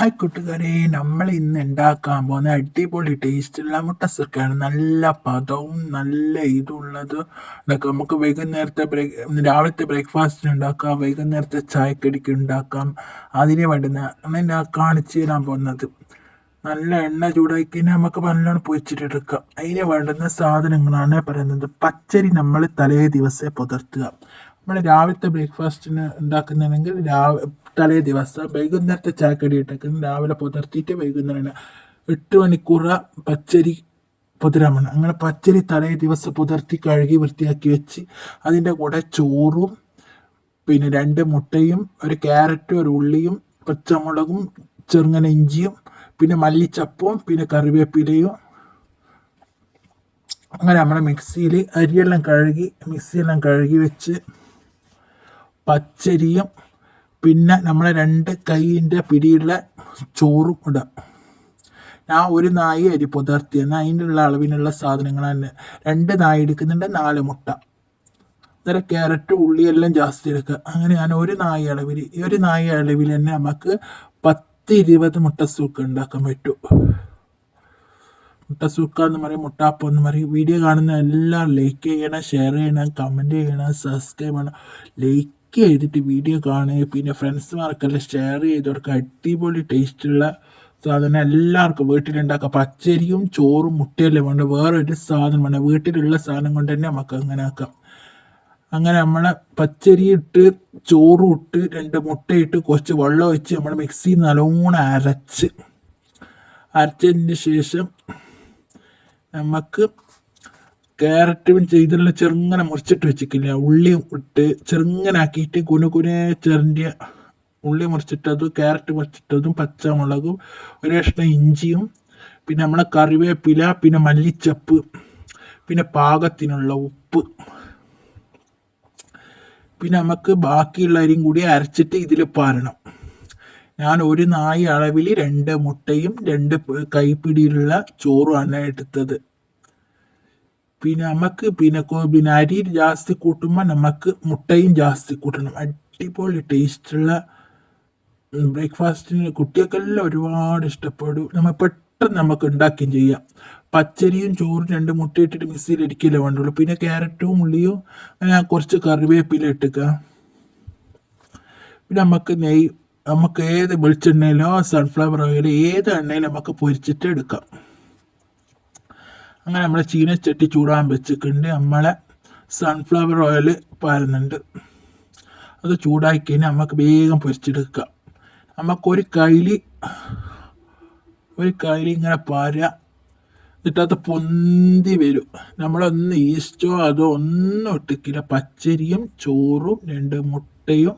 Hi കൂട്ടുകാരെ നമ്മൾ ഇന്ന് ഉണ്ടാക്കാൻ പോകുന്ന അടിപൊളി ടേസ്റ്റുള്ള മുട്ടസൊക്കെയാണ് നല്ല പദവും നല്ല ഇതുള്ളത്. ഇതൊക്കെ നമുക്ക് വൈകുന്നേരത്തെ ബ്രേക്ക് രാവിലത്തെ ബ്രേക്ക്ഫാസ്റ്റിന് ഉണ്ടാക്കാം വൈകുന്നേരത്തെ ചായക്കടിക്ക് ഉണ്ടാക്കാം അതിനെ വേണ്ടുന്ന ഞാൻ കാണിച്ചു തരാൻ പോകുന്നത്. നല്ല എണ്ണ ചൂടാക്കി നമുക്ക് നല്ലോണം പൊരിച്ചിട്ടെടുക്കാം അതിന് വേണ്ടുന്ന സാധനങ്ങളാണ് പറയുന്നത്. പച്ചരി നമ്മൾ തലേ ദിവസം പുതർത്തുക. നമ്മൾ രാവിലത്തെ ബ്രേക്ക്ഫാസ്റ്റിന് ഉണ്ടാക്കുന്നതാണെങ്കിൽ രാവിലെ തലേ ദിവസം വൈകുന്നേരത്തെ ചായക്കടി ഇട്ടേക്കും രാവിലെ പുതർത്തിയിട്ട് വൈകുന്നേരം എട്ട് മണിക്കൂർ പച്ചരി പുതിരാൻ അങ്ങനെ പച്ചരി തലേ ദിവസം പുതർത്തി കഴുകി വൃത്തിയാക്കി വെച്ച് അതിന്റെ കൂടെ ചോറും പിന്നെ രണ്ട് മുട്ടയും ഒരു ക്യാരറ്റും ഒരു ഉള്ളിയും പച്ചമുളകും ചെറുങ്ങനെ ഇഞ്ചിയും പിന്നെ മല്ലിച്ചപ്പവും പിന്നെ കറിവേപ്പിലയും. അങ്ങനെ നമ്മുടെ മിക്സിയിൽ അരിയെല്ലാം കഴുകി മിക്സിയെല്ലാം കഴുകി വെച്ച് പച്ചരിയും പിന്നെ നമ്മളെ രണ്ട് കൈയിന്റെ പിടിയുള്ള ചോറും ഇടുക ഞാൻ ഒരു നായി അരി പുതർത്തി എന്നാൽ അതിനുള്ള അളവിനുള്ള സാധനങ്ങൾ തന്നെ. രണ്ട് നായി എടുക്കുന്നുണ്ട് നാല് മുട്ട. അന്നേരം ക്യാരറ്റ് ഉള്ളിയെല്ലാം ജാസ്തി എടുക്കുക. അങ്ങനെ ഞാൻ ഒരു നായി അളവിൽ ഒരു നായി അളവിൽ തന്നെ നമുക്ക് പത്ത് ഇരുപത് മുട്ട സൂക്ക് ഉണ്ടാക്കാൻ പറ്റും. മുട്ട സൂക്ക എന്ന് പറയും മുട്ടാപ്പം എന്ന് പറയും. വീഡിയോ കാണുന്ന എല്ലാം ലൈക്ക് ചെയ്യണം ഷെയർ ചെയ്യണം കമന്റ് ചെയ്യണം സബ്സ്ക്രൈബ് ചെയ്യണം. ലൈക്ക് ലൈക്ക് ചെയ്തിട്ട് വീഡിയോ കാണുക പിന്നെ ഫ്രണ്ട്സ്മാർക്കെല്ലാം ഷെയർ ചെയ്ത് കൊടുക്കുക അടിപൊളി ടേസ്റ്റുള്ള സാധനം എല്ലാവർക്കും വീട്ടിലുണ്ടാക്കുക. പച്ചരിയും ചോറും മുട്ടയെല്ലാം വേണ്ട വേറൊരു സാധനം വേണ്ട. വീട്ടിലുള്ള സാധനം കൊണ്ട് തന്നെ നമുക്ക് അങ്ങനെ ആക്കാം. അങ്ങനെ നമ്മളെ പച്ചരി ഇട്ട് ചോറും ഇട്ട് രണ്ട് മുട്ടയിട്ട് കുറച്ച് വെള്ളം ഒഴിച്ച് നമ്മൾ മിക്സിയിൽ നല്ലോണം അരച്ച്. അരച്ചതിന് ശേഷം നമുക്ക് ക്യാരറ്റും ചെയ്തുള്ള ചെറുങ്ങനെ മുറിച്ചിട്ട് വെച്ചിട്ടില്ല. ഉള്ളിയും ഇട്ട് ചെറുങ്ങനാക്കിയിട്ട് കുനു കുനെ ചെറിയ ഉള്ളി മുറിച്ചിട്ടതും ക്യാരറ്റ് മുറിച്ചിട്ടതും പച്ചമുളകും ഒരു കഷ്ണം ഇഞ്ചിയും പിന്നെ നമ്മളെ കറിവേപ്പില പിന്നെ മല്ലിച്ചപ്പ് പിന്നെ പാകത്തിനുള്ള ഉപ്പ്. പിന്നെ നമുക്ക് ബാക്കിയുള്ള അരിയും കൂടി അരച്ചിട്ട് ഇതിൽ പാരണം. ഞാൻ ഒരു നായി അളവിൽ രണ്ട് മുട്ടയും രണ്ട് കൈപ്പിടിയിലുള്ള ചോറുമാണ് എടുത്തത്. പിന്നെ നമുക്ക് പിന്നെ പിന്നെ അരി ജാസ്തി കൂട്ടുമ്പോൾ നമുക്ക് മുട്ടയും ജാസ്തി കൂട്ടണം. അടിപൊളി ടേസ്റ്റുള്ള ബ്രേക്ക്ഫാസ്റ്റിന് കുട്ടികൾക്കെല്ലാം ഒരുപാട് ഇഷ്ടപ്പെടും. നമ്മൾ പെട്ടെന്ന് നമുക്ക് ഉണ്ടാക്കുകയും ചെയ്യാം. പച്ചരിയും ചോറും രണ്ട് മുട്ട ഇട്ടിട്ട് മിക്സിയിൽ ഇടിക്കില്ല വേണ്ടുള്ളൂ. പിന്നെ ക്യാരറ്റും ഉള്ളിയും കുറച്ച് കറിവേപ്പില ഇട്ടുക പിന്നെ നമുക്ക് നെയ് നമുക്ക് ഏത് വെളിച്ചെണ്ണയിലോ സൺഫ്ലവർ ഓയിലോ ഏത് എണ്ണയിലും നമുക്ക് പൊരിച്ചിട്ട് എടുക്കാം. അങ്ങനെ നമ്മൾ ചീനച്ചട്ടി ചൂടാൻ വെച്ചിട്ടുണ്ട് നമ്മളെ സൺഫ്ലവർ ഓയിൽ പാരുന്നുണ്ട്. അത് ചൂടാക്കി കഴിഞ്ഞാൽ നമുക്ക് വേഗം പൊരിച്ചെടുക്കാം. നമുക്കൊരു കൈലി ഒരു കൈലി ഇങ്ങനെ പാരുക എന്നിട്ടത് പൊന്തി വരും. നമ്മളൊന്ന് ഈസ്റ്റോ അതോ ഒന്നും ഇട്ടിക്കില്ല. പച്ചരിയും ചോറും രണ്ട് മുട്ടയും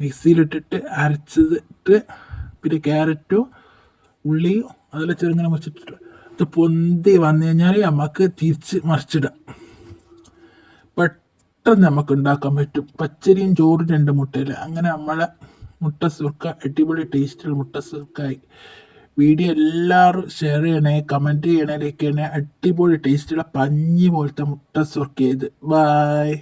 മിക്സിയിലിട്ടിട്ട് അരച്ചിട്ട് പിന്നെ ക്യാരറ്റും ഉള്ളിയും അതെല്ലാം ചെറുങ്ങനെ വെച്ചിട്ടിട്ട് ഇത് പൊന്തി വന്നു കഴിഞ്ഞാൽ നമുക്ക് തിരിച്ച് മറിച്ചിടാം. പെട്ടെന്ന് നമുക്ക് ഉണ്ടാക്കാൻ പറ്റും. പച്ചരിയും ചോറും രണ്ട് മുട്ടയിൽ അങ്ങനെ നമ്മളെ മുട്ട സുർക്ക അടിപൊളി ടേസ്റ്റുള്ള മുട്ട സുർക്കായി. വീഡിയോ എല്ലാവരും ഷെയർ ചെയ്യണേ കമന്റ് ചെയ്യണേ അടിപൊളി ടേസ്റ്റുള്ള പഞ്ഞി പോലത്തെ മുട്ട സുർക്ക ചെയ്ത് ബായ്